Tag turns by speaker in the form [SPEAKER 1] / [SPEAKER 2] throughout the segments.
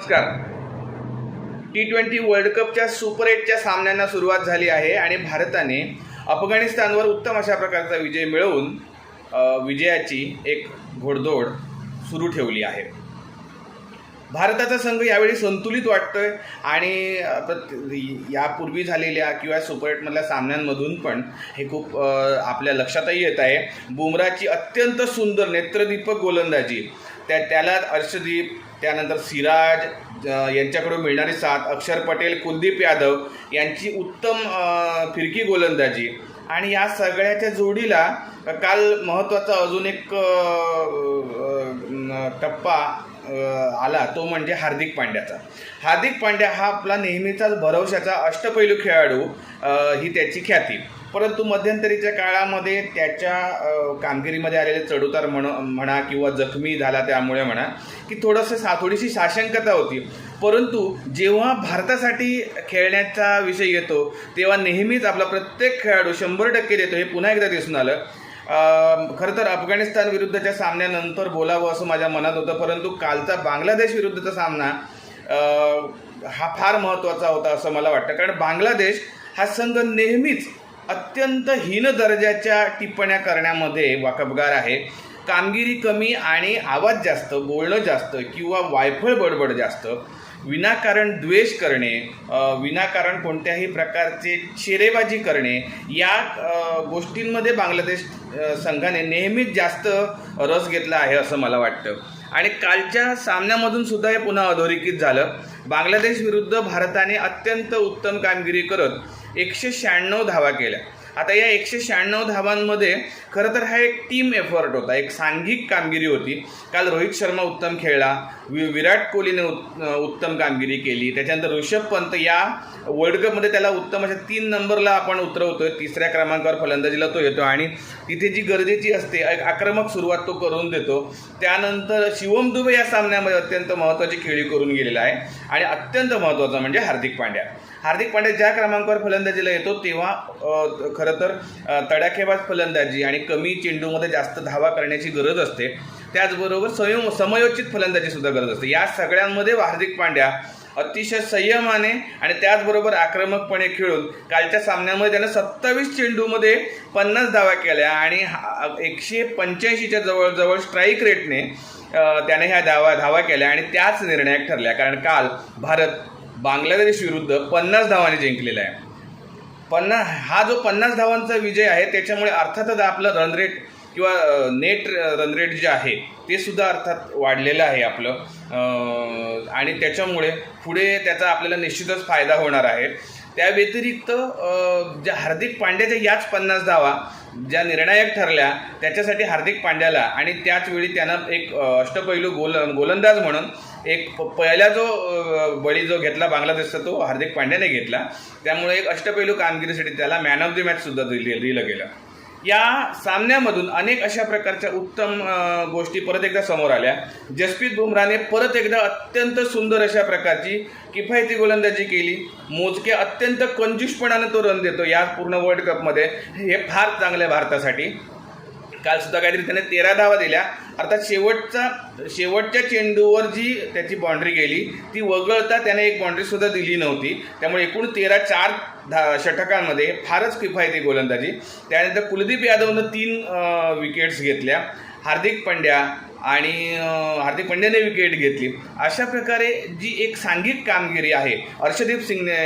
[SPEAKER 1] नमस्कार. T twenty world कपच्या super एटच्या सामन्यांना सुरुवात झाली आहे आणि भारताने अफगाणिस्तानवर उत्तम अशा प्रकारचा विजय मिळवून विजयाची एक घोडदौड सुरू ठेवली आहे. भारताचा संघ यावेळी संतुलित वाटतोय आणि यापूर्वी झालेल्या किंवा सुपरेटमधल्या सामन्यांमधून पण हे खूप आपल्या लक्षातही येत आहे. बुमराची अत्यंत सुंदर नेत्रदीपक गोलंदाजी त्या त्याला अर्शदीप त्यानंतर सिराज यांच्याकडून मिळणारी साथ अक्षर पटेल कुलदीप यादव यांची उत्तम फिरकी गोलंदाजी. आणि या सगळ्याच्या जोडीला काल महत्त्वाचा अजून एक टप्पा आला तो म्हणजे हार्दिक पांड्याचा. हार्दिक पांड्या हा आपला नेहमीचाच भरवशाचा अष्टपैलू खेळाडू ही त्याची ख्याती. परंतु मध्यंतरीच्या काळामध्ये त्याच्या कामगिरीमध्ये आलेले चढउतार म्हण म्हणा किंवा जखमी झाला त्यामुळे म्हणा की थोडंसं सा थोडीशी साशंकता होती. परंतु जेव्हा भारतासाठी खेळण्याचा विषय येतो तेव्हा नेहमीच आपला प्रत्येक खेळाडू शंभर टक्के देतो. हे पुन्हा एकदा दिसून आलं. खरं तर अफगाणिस्तान विरुद्धच्या सामन्यानंतर बोलावं असं माझ्या मनात होतं परंतु कालचा बांगलादेश विरुद्धचा सामना हा फार महत्त्वाचा होता असं मला वाटतं. कारण बांगलादेश हा संघ नेहमीच अत्यंत हीन दर्जाच्या टिप्पण्या करण्यामध्ये वाकबगार आहे. कामगिरी कमी आणि आवाज जास्त बोलणं जास्त किंवा वायफळ बडबड जास्त विनाकारण द्वेष करणे विनाकारण कोणत्याही प्रकारचे शेरेबाजी करणे या गोष्टींमध्ये बांगलादेश संघाने नेहमीच जास्त रस घेतला आहे असं मला वाटतं. आणि कालच्या सामन्यामधून सुद्धा हे पुन्हा अधोरेखित झालं. बांगलादेश विरुद्ध भारताने अत्यंत उत्तम कामगिरी करत एकशे शहाण्णव धावा केल्या. आता या एकशे शहाण्णव धावांमध्ये खरं तर हा एक टीम एफर्ट होता. एक सांघिक कामगिरी होती. काल रोहित शर्मा उत्तम खेळला. वि विराट कोहलीने उत् उत्तम कामगिरी केली. त्याच्यानंतर ऋषभ पंत या वर्ल्ड कपमध्ये त्याला उत्तम अशा तीन नंबरला आपण उतरवतोय. तिसऱ्या क्रमांकावर फलंदाजीला तो येतो आणि तिथे जी गरजेची असते एक आक्रमक सुरुवात तो करून देतो. त्यानंतर शिवम दुबे या सामन्यामध्ये अत्यंत महत्त्वाची खेळी करून गेलेला आहे. आणि अत्यंत महत्त्वाचा म्हणजे हार्दिक पांड्या. हार्दिक पांड्या ज्या क्रमांकावर फलंदाजीला येतो तेव्हा खरं तर तडाखेबाज फलंदाजी आणि कमी चेंडूमध्ये जास्त धावा करण्याची गरज असते. त्याचबरोबर संयम समयोचित फलंदाजी सुद्धा गरज असते. या सगळ्यांमध्ये हार्दिक पांड्या अतिशय संयमाने आणि त्याचबरोबर आक्रमकपणे खेळून कालच्या सामन्यामध्ये त्यानं सत्तावीस चेंडूमध्ये पन्नास धावा केल्या आणि हा- एकशे पंच्याऐंशीच्या जवळजवळ स्ट्राईक रेटने त्याने ह्या धावा धावा केल्या आणि त्याच निर्णायक ठरल्या. कारण काल भारत बांगलादेश विरुद्ध पन्नास धावांनी जिंकलेला आहे. पन्नास हा जो पन्नास धावांचा विजय आहे त्याच्यामुळे अर्थातच आपलं रन रेट किंवा नेट रन रेट जे आहे ते सुद्धा अर्थात वाढलेलं आहे आपलं. आणि त्याच्यामुळे पुढे त्याचा आपल्याला निश्चितच फायदा होणार आहे. त्या व्यतिरिक्त ज्या हार्दिक पांड्याच्या याच पन्नास धावा ज्या निर्णायक ठरल्या त्याच्यासाठी हार्दिक पांड्याला आणि त्याचवेळी त्यानं एक अष्टपैलू गोल गोलंदाज म्हणून एक पहिला जो बळी जो घेतला बांगलादेशचा तो हार्दिक पांड्याने घेतला. त्यामुळे एक अष्टपैलू कामगिरीसाठी त्याला मॅन ऑफ द मॅच सुद्धा दिलं गेलं. या सामन्यामधून अनेक अशा प्रकारच्या उत्तम गोष्टी परत एकदा समोर आल्या. जसप्रीत बुमराने परत एकदा अत्यंत सुंदर अशा प्रकारची किफायती गोलंदाजी केली. मोजके अत्यंत कंजूषपणाने तो रन देतो या पूर्ण वर्ल्ड कपमध्ये हे फार चांगलं आहे भारतासाठी. काल सुद्धा काहीतरी त्याने तेरा धावा दिल्या. अर्थात शेवटचा शेवटच्या चेंडूवर जी त्याची बाउंड्री गेली ती वगळता त्याने एक बाउंड्री सुद्धा दिली नव्हती. त्यामुळे एकूण तेरा चार धा षटकांमध्ये फारच किफायती गोलंदाजी. त्यानंतर कुलदीप यादवनं तीन विकेट्स घेतल्या. हार्दिक पंड्या आणि हार्दिक पंड्याने विकेट घेतली. अशा प्रकारे जी एक सांघिक कामगिरी आहे हर्षदीप सिंगने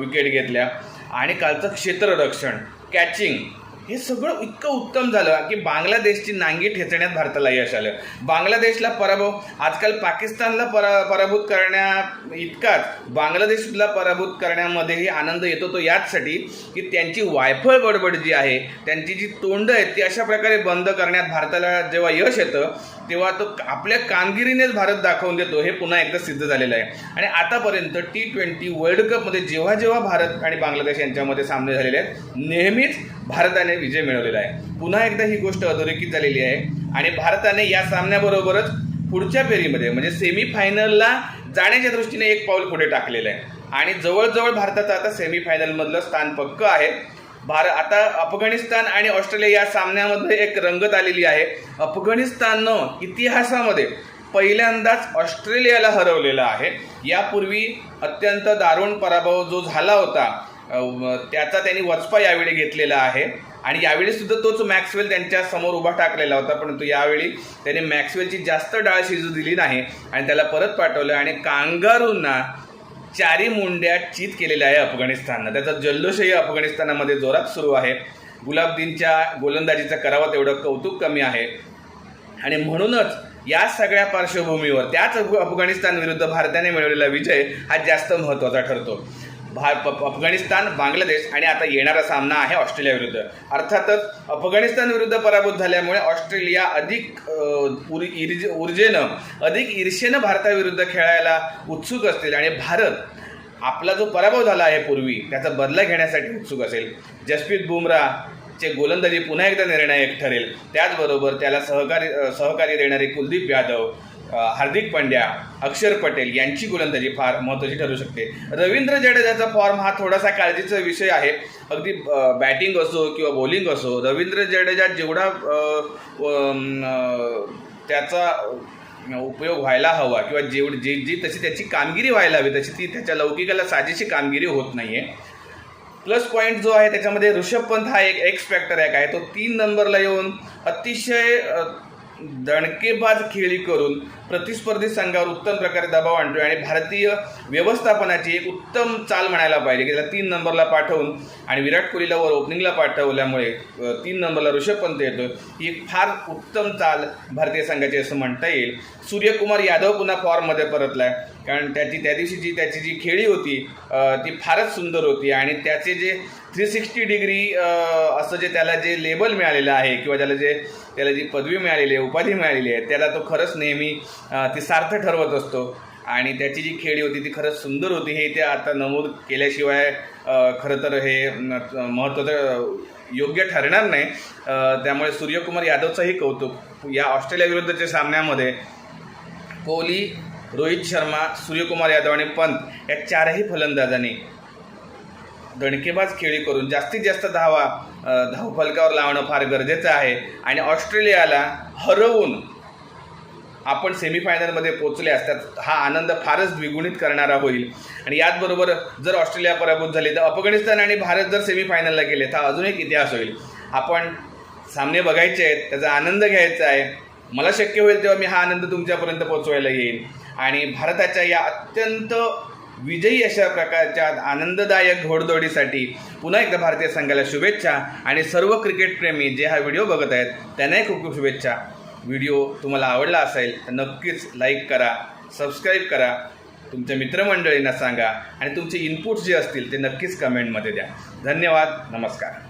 [SPEAKER 1] विकेट घेतल्या. आणि कालचं क्षेत्ररक्षण कॅचिंग हे सगळं इतकं उत्तम झालं की बांगलादेशची नांगी ठेचण्यात भारताला यश आलं. बांगलादेशला पराभव आजकाल पाकिस्तानला परा पराभूत करण्या इतकाच बांगलादेशला पराभूत करण्यामध्येही आनंद येतो तो याचसाठी की त्यांची वायफळ बडबड जी आहे त्यांची जी तोंड आहेत ती अशा प्रकारे बंद करण्यात भारताला जेव्हा यश येतं तेव्हा तो आपल्या कामगिरीनेच भारत दाखवून देतो हे पुन्हा एकदा सिद्ध झालेलं आहे. आणि आतापर्यंत टी ट्वेंटी वर्ल्ड कपमध्ये जेव्हा जेव्हा भारत आणि बांगलादेश यांच्यामध्ये सामने झालेले आहेत नेहमीच भारताने विजय मिळवलेला आहे. पुन्हा एकदा ही गोष्ट अधोरेखित झालेली आहे. आणि भारताने या सामन्याबरोबरच पुढच्या फेरीमध्ये म्हणजे सेमीफायनलला जाण्याच्या दृष्टीने एक पाऊल पुढे टाकलेलं आहे. आणि जवळजवळ भारताचं आता सेमीफायनलमधलं स्थान पक्क आहे. भार आता अफगाणिस्तान आणि ऑस्ट्रेलिया या सामन्यामध्ये एक रंगत आलेली आहे. अफगाणिस्ताननं इतिहासामध्ये पहिल्यांदाच ऑस्ट्रेलियाला हरवलेलं आहे. यापूर्वी अत्यंत दारुण पराभव जो झाला होता त्याचा त्यांनी वचपा यावेळी घेतलेला आहे. आणि यावेळी सुद्धा तोच मॅक्सवेल त्यांच्यासमोर उभा टाकलेला होता परंतु यावेळी त्याने मॅक्सवेलची जास्त डाळ शिजू दिली नाही. आणि त्याला परत पाठवलं आणि कांगारूंना चारी मुंड्या चित केलेल्या आहे अफगाणिस्ताननं. त्याचा जल्लोषही अफगाणिस्तानामध्ये जोरात सुरू आहे. गुलाबदीनच्या गोलंदाजीचा करावा तेवढं कौतुक कमी आहे. आणि म्हणूनच या सगळ्या पार्श्वभूमीवर त्याच अफगाणिस्तान विरुद्ध भारताने मिळवलेला विजय हा जास्त महत्त्वाचा ठरतो. भा प- अफगाणिस्तान बांगलादेश आणि आता येणारा सामना आहे ऑस्ट्रेलियाविरुद्ध अर्थातच अफगाणिस्तान विरुद्ध पराभूत झाल्यामुळे ऑस्ट्रेलिया अधिक अ, ऊर्जेनं अधिक ईर्षेनं भारताविरुद्ध खेळायला उत्सुक असतील आणि भारत आपला जो पराभव झाला आहे पूर्वी त्याचा बदला घेण्यासाठी उत्सुक असेल. जसप्रीत बुमराहचे गोलंदाजी पुन्हा एकदा निर्णायक ठरेल. त्याचबरोबर त्याला सहकार्य सहकार्य देणारे कुलदीप यादव हार्दिक पांड्या अक्षर पटेल यांची गोलंदाजी फार महत्त्वाची ठरू शकते. रवींद्र जडेजाचा फॉर्म हा थोडासा काळजीचा विषय आहे. अगदी बॅटिंग असो किंवा बॉलिंग असो रवींद्र जडेजा जेवढा त्याचा उपयोग व्हायला हवा किंवा जेवढी जी जी तशी त्याची कामगिरी व्हायला हवी तशी ती त्याच्या लौकिकाला साजेशी कामगिरी होत नाही आहे प्लस पॉईंट जो आहे त्याच्यामध्ये ऋषभ पंत हा एक एक्स फॅक्टर एक आहे. तो तीन नंबरला येऊन अतिशय दणकेबाज खेळी करून प्रतिस्पर्धी संघावर उत्तम प्रकारे दबाव आणतोय आणि भारतीय व्यवस्थापनाची एक उत्तम चाल म्हणायला पाहिजे की त्याला तीन नंबरला पाठवून आणि विराट कोहलीला वर ओपनिंगला पाठवल्यामुळे तीन नंबरला ऋषभ पंत येतो ही एक फार उत्तम चाल भारतीय संघाची असं म्हणता येईल. सूर्यकुमार यादव पुन्हा फॉर्ममध्ये परतलाय. कारण त्याची त्या दिवशी जी त्याची जी खेळी होती ती फारच सुंदर होती आणि त्याचे जे थ्री सिक्स्टी डिग्री असं जे त्याला जे लेबल मिळालेलं आहे किंवा त्याला जे त्याला जी पदवी मिळालेली आहे उपाधी मिळालेली आहे त्याला तो खरंच नेहमी ती सार्थ ठरवत असतो. आणि त्याची जी खेळी होती ती खरंच सुंदर होती. हे ते आता नमूद केल्याशिवाय खरं तर हे महत्त्वाचं योग्य ठरणार नाही. त्यामुळे सूर्यकुमार यादवचंही कौतुक या ऑस्ट्रेलियाविरुद्धच्या सामन्यामध्ये कोहली रोहित शर्मा सूर्यकुमार यादव आणि पंत या चारही फलंदाजांनी दणकेबाज खेळी करून जास्तीत जास्त धावा धावफलकावर लावणं फार गरजेचं आहे. आणि ऑस्ट्रेलियाला हरवून आपण सेमीफायनलमध्ये पोचले असतात हा आनंद फारच द्विगुणित करणारा होईल. आणि याचबरोबर जर ऑस्ट्रेलिया पराभूत झाली तर अफगाणिस्तान आणि भारत जर सेमीफायनलला गेले तर अजून एक इतिहास होईल. आपण सामने बघायचे आहेत त्याचा आनंद घ्यायचा आहे. मला शक्य होईल तेव्हा मी हा आनंद तुमच्यापर्यंत पोचवायला येईल आणि भारताच्या या अत्यंत विजयी अशा प्रकारच्या आनंददायक घोडदौडीसाठी पुन्हा एकदा भारतीय संघाला शुभेच्छा आणि सर्व क्रिकेटप्रेमी जे हा व्हिडिओ बघत आहेत त्यांनाही खूप खूप शुभेच्छा. व्हिडिओ तुम्हाला आवडला असेल तर नक्कीच लाईक करा सबस्क्राईब करा. तुमच्या मित्रमंडळींना सांगा आणि तुमचे इनपुट्स जे असतील ते नक्कीच कमेंटमध्ये द्या. धन्यवाद नमस्कार.